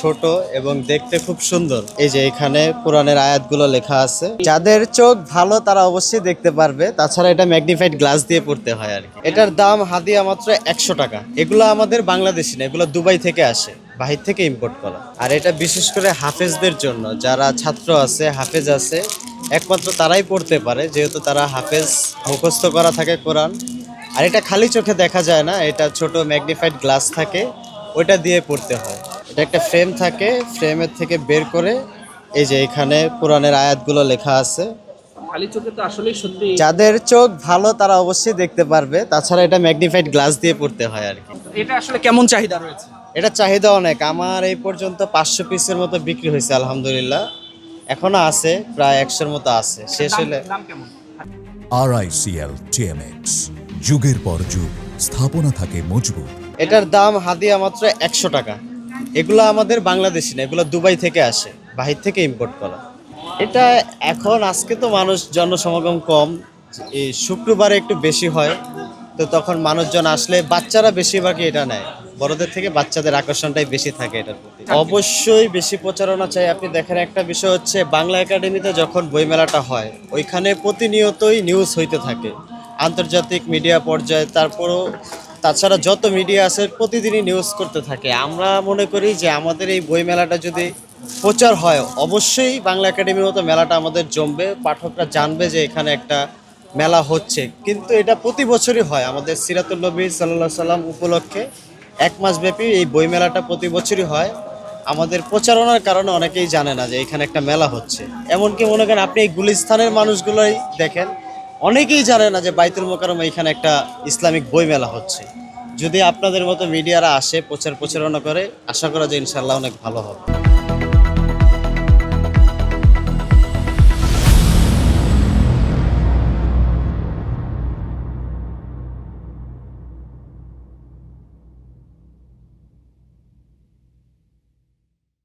ছোট এবং দেখতে খুব সুন্দর। এই যে এখানে কোরআনের আয়াতগুলো লেখা আছে। যাদের চোখ ভালো, তারা অবশ্যই দেখতে পারবে। তাছাড়া এটা ম্যাগনিফাইড গ্লাস দিয়ে পড়তে হয় আর কি। এটার দাম হাদিয়া মাত্র একশো টাকা। এগুলো আমাদের বাংলাদেশি না, এগুলো দুবাই থেকে আসে। বাহির থেকে ইম্পোর্ট করা। আর এটা বিশেষ করে হাফেজদের জন্য। যারা ছাত্র আছে, হাফেজ আছে, একমাত্র তারাই পড়তে পারে। যেহেতু তারা হাফেজ মুখস্থ করা থাকে কোরআন। আর এটা খালি চোখে দেখা যায় না। এটা ছোট ম্যাগনিফাইড গ্লাস থাকে। ওইটা দিয়ে পড়তে হয়। এটা একটা ফ্রেম থাকে ফ্রেমের থেকে বের করে এই যে এখানে কোরআনের আয়াতগুলো লেখা আছে। খালি চোখে তো আসলেই সত্যি। যাদের চোখ ভালো তারা অবশ্যই দেখতে পারবে। তাছাড়া এটা ম্যাগনিফাইড গ্লাস দিয়ে পড়তে হয় আর কি। এটা আসলে কেমন চাহিদা রয়েছে? এটা চাহিদা অনেক। আমার এই পর্যন্ত পাঁচশো পিসের মতো বিক্রি হয়েছে আলহামদুলিল্লাহ। এখনও আছে প্রায় একশোর মতো আছে। শেষ হলে দাম কেমন? আরআইসিএল টিএমএক্স যুগের পর যুগ স্থাপনা থাকে মজবুত। এটার দাম হাদিয়া মাত্র একশো টাকা। এগুলো আমাদের বাংলাদেশি না এগুলো দুবাই থেকে আসে বাহির থেকে ইম্পোর্ট করা। এটা এখন আজকে তো মানুষ জনসমাগম কম এই শুক্রবারে একটু বেশি হয় তো তখন মানুষজন আসলে বাচ্চারা বেশিরভাগই এটা নেয় বড়দের থেকে বাচ্চাদের আকর্ষণটাই বেশি থাকে এটার প্রতি। অবশ্যই বেশি প্রচারণা চাই। আপনি দেখেন একটা বিষয় হচ্ছে বাংলা একাডেমিতে যখন বইমেলাটা হয় ওইখানে প্রতিনিয়তই নিউজ হইতে থাকে। আন্তর্জাতিক মিডিয়া পর্যায়ে তারপরও তাছাড়া যত মিডিয়া আছে প্রতিদিনই নিউজ করতে থাকে। আমরা মনে করি যে আমাদের এই বই মেলাটা যদি প্রচার হয়, অবশ্যই বাংলা একাডেমির মতো মেলাটা আমাদের জমবে, পাঠকরা জানবে যে এখানে একটা মেলা হচ্ছে। কিন্তু এটা প্রতি বছরই হয়। আমাদের সিরাতুল নবী সাল্লাহ সাল্লাম উপলক্ষে এক মাস ব্যাপী এই বই মেলাটা প্রতি বছরই হয়। আমাদের প্রচারণার কারণে অনেকেই জানে না যে এখানে একটা মেলা হচ্ছে। এমনকি মনে করেন আপনি এই গুলিস্তানের মানুষগুলোই দেখেন অনেকেই জানে না যে বাইতুল মোকারম এখানে একটা ইসলামিক বই মেলা হচ্ছে। যদি আপনাদের মতো মিডিয়ারা আসে প্রচার প্রচারণা করে, আশা করা যায় ইনশাল্লাহ অনেক ভালো হবে।